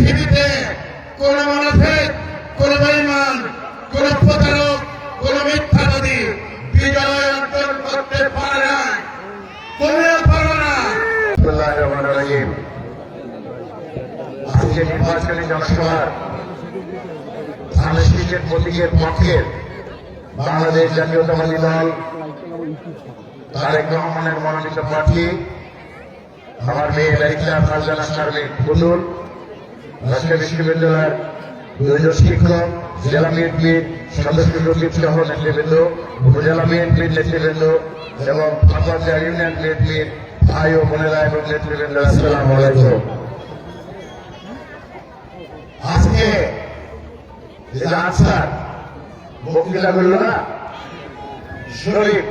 পৃথিবীতে কোন মানুষের কোন বেইমান কোন প্রতারক, কোন মিথ্যাবাদী বিজয় অর্জন করতে পারে না। পারো না বাংলাদেশ জাতীয়তাবাদী দল তারেক রহমানের মনোনীত প্রার্থী, আমার মেয়ে লাইসা ফারজানা সার্বিক পুতুল রাজশাহী বিশ্ববিদ্যালয়ের দুইজন শিক্ষক, জেলা বিএনপির সদস্য সচিব সহ নেতৃবৃন্দ, উপজেলা বিএনপির নেতৃবৃন্দ এবং ফাঁকুয়া ইউনিয়ন বিএনপির ভাই ও বোনেরা এবং নেতৃবৃন্দ, আসসালাম আলাইকুম। আজকে যেটা আনসার, বক্তৃতা না? শরীফ,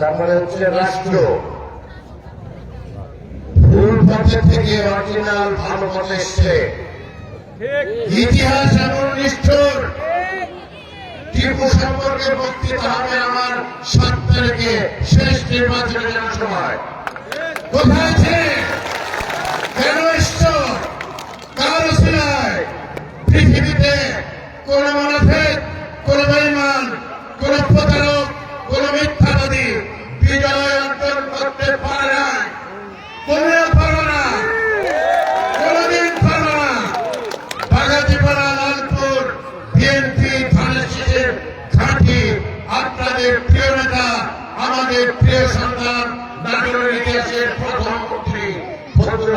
তারপরে হচ্ছে রাষ্ট্র। পথের থেকে অরিজিনাল ভালো পথে এসছে। ইতিহাস এমন নিষ্ঠুর। টিপু সম্পর্কে বক্তৃতা হবে আমার সাত তারিখে শেষ নির্বাচনের সময় কোথায় ছে কেন ঈশ্বর কার পৃথিবীতে কোন মানুষের কোন বেইমান কোন প্রতারক কোন মিথ্যাবাদী বিজয় অর্জন করতে পারে না তুমিও পারো না কোনদিন পারো না বাগাতিপাড়া লালপুর বিএনপি ধানের ঘাঁটি আপনাদের প্রিয় নেতা আমাদের প্রিয় সন্তান নাটোরের ইতিহাসের প্রথম মন্ত্রী ফজলুর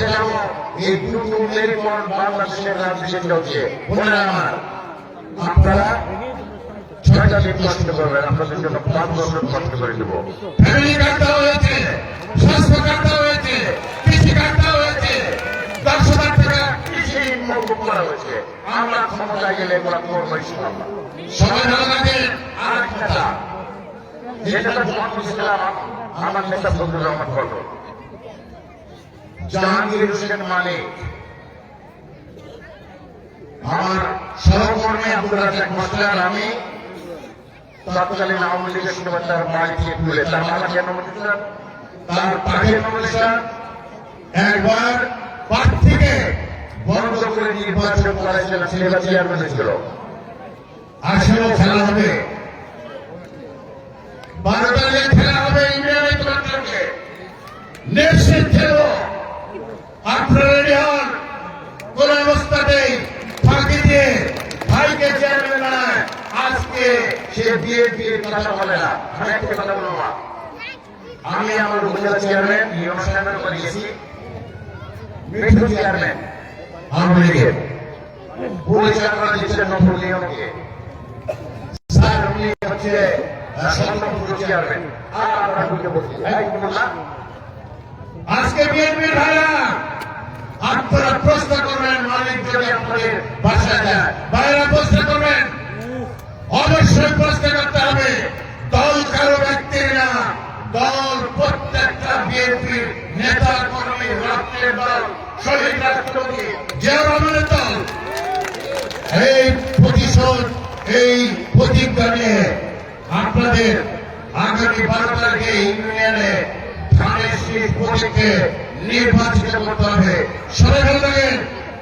এই দুটো মেরুকরণ বাংলাদেশের রাজনীতি চলছে বোনেরা আমার আপনারা ছয়টা দিন কষ্ট করবেন আপনাদের জন্য পাঁচ বছর কষ্ট করে দেবো। ফ্যামিলি কার্ডটা হয়েছে স্বাস্থ্য কার্ডটা হয়েছে কৃষি কার্ডটা হয়েছে দশ হাজার টাকা কৃষি মৌকুব করা হয়েছে। আমরা ক্ষমতায় গেলে এগুলো করব ইনশাআল্লাহ। সবাই ভালো থাকেন। আর নেতা যে নেতা আমার নেতা ফজলুর রহমান কত জাহাঙ্গীর হোসেন মালিক। আমার সহকর্মী আব্দুল রাজাক মাস্টার আমি তৎকালীন আওয়ামী লীগের সময় তার বাড়ি থেকে তুলে তার মালা কেন তার পাখি নমিনেশন একবার প্রার্থীকে বন্ধ করে নির্বাচন করাইছিলেন সেবা চেয়ারম্যান ছিল আসলেও খেলা হবে। বারো তারিখে খেলা হবে ইন্ডিয়ানে নিশ্চিত খেলব। আপনারা রেডি হন কোন অবস্থাতেই চেয়ারম্যান বানায়। আজকে সে বিএনপির কথা বলে না। আমি কথা বলব না। আমি আমার উপজেলা চেয়ারম্যান এই অনুষ্ঠানের উপরে গেছি মেট্রো চেয়ারম্যান চেয়ারম্যান আর আমরা বুঝতে বলছি আজকে বিএনপির ভাইরা আপনারা প্রশ্ন করবেন, মালিক যদি আপনাদের বাসায় যায়, ভাইরা প্রশ্ন করবেন, অবশ্যই প্রশ্ন করতে হবে, দল কারও ব্যক্তির না, দল প্রত্যেকটা বিএনপির নেতা কর্মী রাষ্ট্রের দল, শহীদ রাষ্ট্রপতি জিয়া রহমানের দল। এই প্রতিশোধ, এই প্রতিজ্ঞা নিয়ে আপনাদের আগামী বারো তারিখে ইউনিয়নে শীষ প্রতীকে নির্বাচিত করতে হবে। সবাই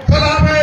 ভালো হবে